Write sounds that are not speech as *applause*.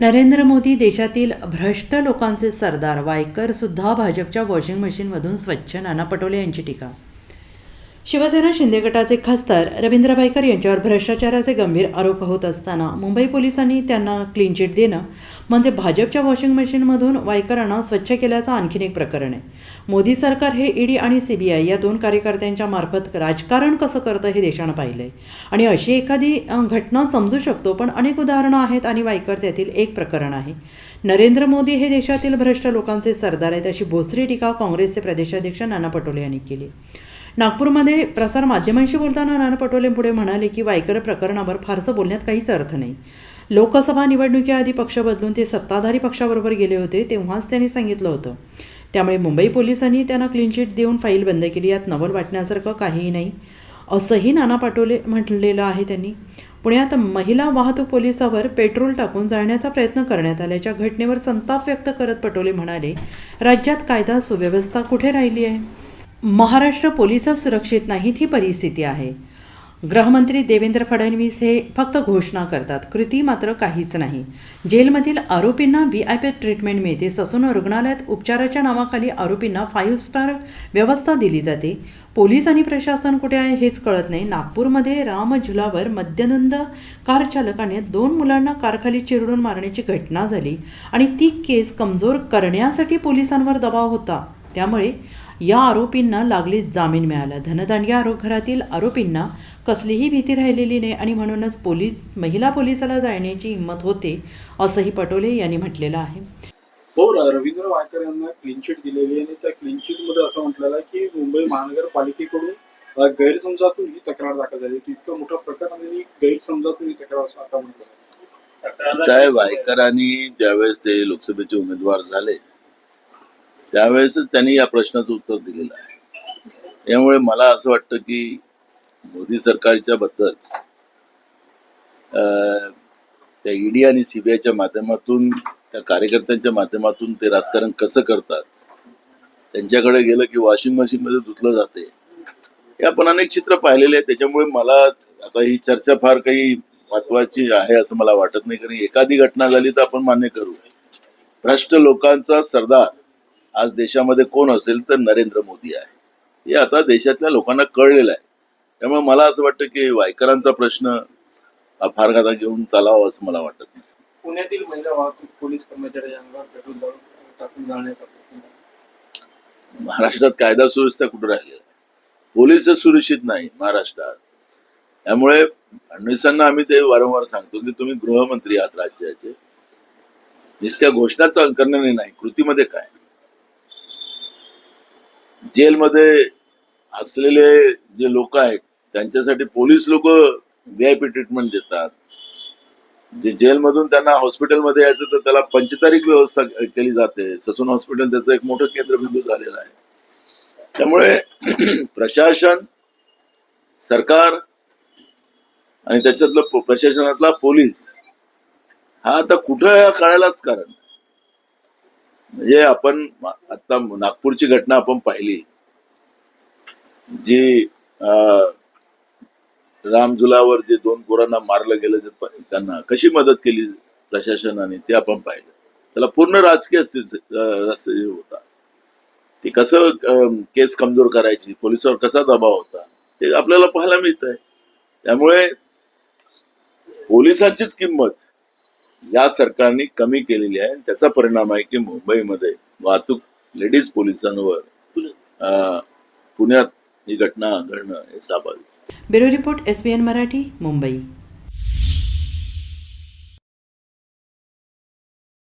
नरेंद्र मोदी देशातील भ्रष्ट लोकांचे सरदार वायकर सुद्धा भाजपच्या वॉशिंग मशीनमधून स्वच्छ नाना पटोले यांची टीका. शिवसेना शिंदे गटाचे खासदार रवींद्र भाईकर यांच्यावर भ्रष्टाचाराचे गंभीर आरोप होत असताना मुंबई पोलिसांनी त्यांना क्लीन चिट देणं म्हणजे भाजपच्या वॉशिंग मशीनमधून वायकरांना स्वच्छ केल्याचं आणखीन एक प्रकरण आहे. मोदी सरकार हे ईडी आणि सी बी आय या दोन कार्यकर्त्यांच्या मार्फत राजकारण कसं करतं हे देशानं पाहिलं आहे आणि अशी एखादी घटना समजू शकतो पण अनेक उदाहरणं आहेत आणि वायकर त्यातील एक प्रकरण आहे. नरेंद्र मोदी हे देशातील भ्रष्ट लोकांचे सरदार आहेत अशी भोसरी टीका काँग्रेसचे प्रदेशाध्यक्ष नाना पटोले यांनी केली. नागपूरमध्ये प्रसार माध्यमांशी बोलताना नाना पटोले पुढे म्हणाले की वायकर प्रकरणावर फारसं बोलण्यात काहीच अर्थ नाही. लोकसभा निवडणुकीआधी पक्ष बदलून ते सत्ताधारी पक्षाबरोबर गेले होते तेव्हाच त्यांनी सांगितलं होतं. त्यामुळे मुंबई पोलिसांनी त्यांना क्लीन चिट देऊन फाईल बंद केली. यात नवल वाटण्यासारखं काहीही नाही. असंही नाना पटोले म्हटलेलं आहे त्यांनी. पुण्यात महिला वाहतूक पोलिसावर पेट्रोल टाकून जाळण्याचा प्रयत्न करण्यात आल्याच्या घटनेवर संताप व्यक्त करत पटोले म्हणाले राज्यात कायदा सुव्यवस्था कुठे राहिली आहे? महाराष्ट्र पोलिसच सुरक्षित नाहीत ही परिस्थिती आहे. गृहमंत्री देवेंद्र फडणवीस हे फक्त घोषणा करतात. कृती मात्र काहीच नाही. जेलमधील आरोपींना व्ही आय पी ट्रीटमेंट मिळते. ससून रुग्णालयात उपचाराच्या नावाखाली आरोपींना फाईव्ह स्टार व्यवस्था दिली जाते. पोलीस आणि प्रशासन कुठे आहे हेच कळत नाही. नागपूरमध्ये रामझुलावर मद्यनंद कार चालकाने दोन मुलांना कारखाली चिरडून मारण्याची घटना झाली आणि ती केस कमजोर करण्यासाठी पोलिसांवर दबाव होता. त्यामुळे या आरोपींना लागलीच जामीन मिळाला. धनदांडग्या आरो घरातील आरोपींना कसलीही भीती राहिलेली नाही आणि म्हणूनच पोलीस महिला पोलिसाला जाण्याची हिंमत होते असंही पटोले यांनी म्हटलेलं आहे. हो रवींद्र वायकर यांना क्लीन चिट दिलेली आहे आणि त्या क्लीन चिटमध्ये असं म्हटलेलं आहे की मुंबई महानगरपालिकेकडून गैरसमजातून ही तक्रार दाखल झाली. होती इतकं मोठं प्रकरण आणि गैरसमजातून ही तक्रार असं आता म्हटलं साहेब वायकरांनी ज्यावेळेस ते लोकसभेचे उमेदवार झाले त्यावेळेसच त्यांनी या प्रश्नाचं उत्तर दिलेलं आहे. त्यामुळे मला असं वाटतं की मोदी सरकारच्या बद्दल अं, त्या ईडी आणि सीबीआयच्या माध्यमातून त्या कार्यकर्त्यांच्या माध्यमातून ते राजकारण कसं करतात त्यांच्याकडे गेलं की वॉशिंग मशीन मध्ये धुतलं जाते हे आपण अनेक चित्र पाहिलेले आहेत. त्याच्यामुळे मला आता ही चर्चा फार काही महत्वाची आहे असं मला वाटत नाही. कारण एखादी घटना झाली तर आपण मान्य करू. भ्रष्ट लोकांचा सरदार आज देशामध्ये कोण असेल तर नरेंद्र मोदी आहे. हे आता देशातल्या लोकांना कळलेलं आहे. त्यामुळे मला असं वाटतं की वायकरांचा प्रश्न फार आता घेऊन चालावा असं मला वाटत नाही. पुण्यातील महिला वाहतूक पोलीस पेट्रोल टाकून जाण्याचा प्रयत्न महाराष्ट्रात कायदा सुव्यवस्था कुठे राहिलेला आहे पोलीसच सुरक्षित नाही महाराष्ट्रात. त्यामुळे फडणवीसांना आम्ही ते वारंवार सांगतो की तुम्ही गृहमंत्री आहात राज्याचे. नुसत्या घोषणाच करण्याने नाही कृतीमध्ये काय? जेलमध्ये असलेले जे लोक आहेत त्यांच्यासाठी पोलीस लोक व्ही आय पी ट्रीटमेंट देतात. जे जेलमधून त्यांना हॉस्पिटलमध्ये यायचं तर त्याला पंचतारीख व्यवस्था केली जाते. ससून हॉस्पिटल त्याचं एक मोठं केंद्रबिंदू झालेलं आहे. त्यामुळे *clears throat* प्रशासन सरकार आणि त्याच्यातलं प्रशासनातला पोलीस हा आता कुठं या कळायलाच कारण. म्हणजे आपण आता नागपूरची घटना आपण पाहिली जी अं, रामझुलावर जे दोन पोरांना मारलं गेलं त्यांना कशी मदत केली प्रशासनाने ते आपण पाहिलं. त्याला पूर्ण राजकीय स्थिती- रस्ते होता. ते कसं केस कमजोर करायची पोलिसावर कसा दबाव होता ते आपल्याला पाहायला मिळत आहे त्यामुळे पोलिसांचीच किंमत या सरकारने कमी केलेली आहे. त्याचा परिणाम आहे की मुंबईमध्ये वाहतूक लेडीज पोलिसांवर अं, पुण्यात ही घटना घडणं हे स्वाभाविक. Bureau report S B N Marathi Mumbai.